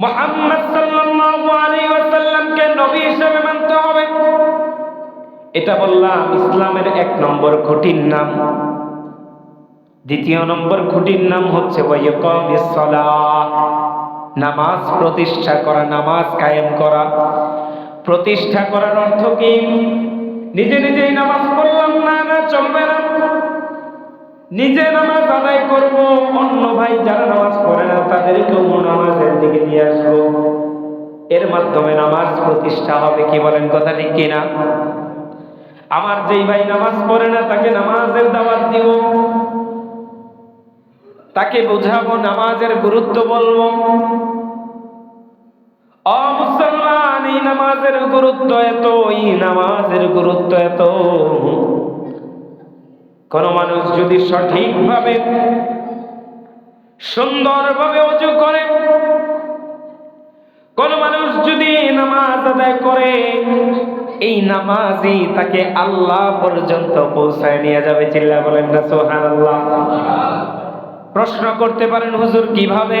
মোহাম্মদ সাল্লাল্লাহু আলাইহি ওয়াসাল্লামকে নবী হিসেবে মানতে হবে। এটা বললাম ইসলামের এক নম্বর খুঁটির নাম। দ্বিতীয় নম্বর খুঁটির নাম হচ্ছে নামাজ প্রতিষ্ঠা করা, নামাজ কায়েম করা। প্রতিষ্ঠা করার অর্থ কি? নিজে নিজেই নামাজ পড়লাম, না না, চলবে না। নিজে নামাজ আদায় করব, অন্য ভাই যারা নামাজ তাদেরকেও নামাজের দিকে নিয়ে আসব। এর মাধ্যমে নামাজ প্রতিষ্ঠা হবে কি বলেন কথা ঠিক কিনা? আমার যেই ভাই নামাজ পড়ে না, তাকে নামাজের দাওয়াত দিব। তাকে বোঝাবো, নামাজের গুরুত্ব বলব। অ মুসলমান, এই নামাজের গুরুত্ব এত, এই নামাজের গুরুত্ব এত। কোন মানুষ যদি সঠিকভাবে সুন্দরভাবে অজু করে। কোন মানুষ যদি নামাজ আদায় করে, এই নামাজই তাকে আল্লাহ পর্যন্ত পৌঁছায় নিয়ে যাবে। চিল্লা বলেন না সোহান প্রশ্ন করতে পারেন, হুজুর কীভাবে?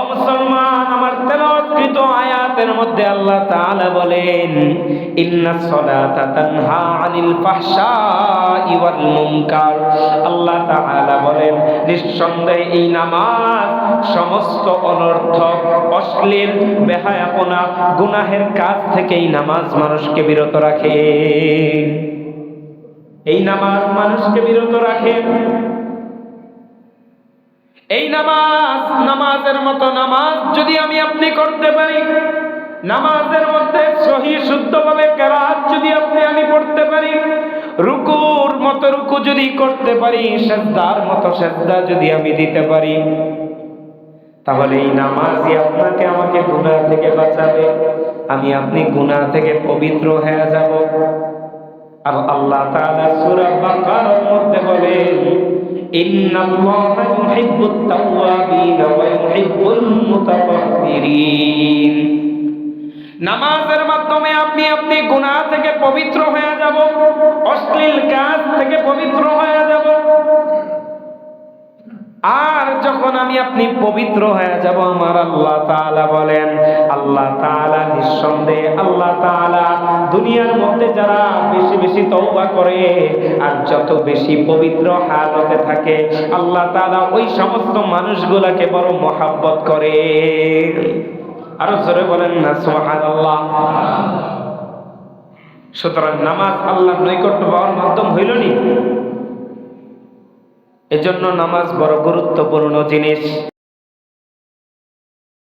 অমুসলমান আমার তেলাওয়াতকৃত আয়াতের মধ্যে আল্লাহ তাআলা বলেন ইন্নাস সালাতা তানহা আনিল ফাহশাই ওয়াল মুনকার। আল্লাহ তাআলা বলেন, নিঃসন্দেহে এই নামাজ সমস্ত অনর্থক, অশ্লীল, বেহায়াপনা, গুনাহের কাজ থেকে এই নামাজ মানুষকে বিরত রাখে। এই নামাজ মানুষকে বিরত রাখে। এই নামাজ, নামাজের মতো নামাজ যদি আমি আপনি করতে পারি, নামাজের মধ্যে সহি শুদ্ধভাবে কেরাত যদি আপনি আমি পড়তে পারি, রুকুর মতো রুকু যদি করতে পারি, সেজদার মতো সেজদা যদি আমি দিতে পারি, তাহলে এই নামাজই আপনাকে আমাকে গুনাহ থেকে বাঁচাবে, আমি আপনি গুনাহ থেকে পবিত্র হয়ে যাব। আর আল্লাহ তাআলা সূরা বাকারার মধ্যে বলেন নামাজের মাধ্যমে আপনি আপনি গুনাহ থেকে পবিত্র হয়ে যাব অশ্লীল কাজ থেকে পবিত্র হয়ে যাব আর যখন আমি আপনি পবিত্র হয়ে যাব, আমার আল্লাহ তাআলা বলেন, আল্লাহ তাআলা নিঃসন্দেহে, আল্লাহ তাআলা দুনিয়ার মধ্যে যারা বেশি বেশি তওবা করে আর যত বেশি পবিত্র হালতে থাকে, আল্লাহ তাআলা ওই সমস্ত মানুষগুলাকে বড় মহাব্বত করে। আরও জোরে বলেন না, সুবহানাল্লাহ। সুতরাং নামাজ আল্লাহর নৈকট্য পাওয়ার মাধ্যম হইল নি? এজন্য নামাজ বড় গুরুত্বপূর্ণ জিনিস।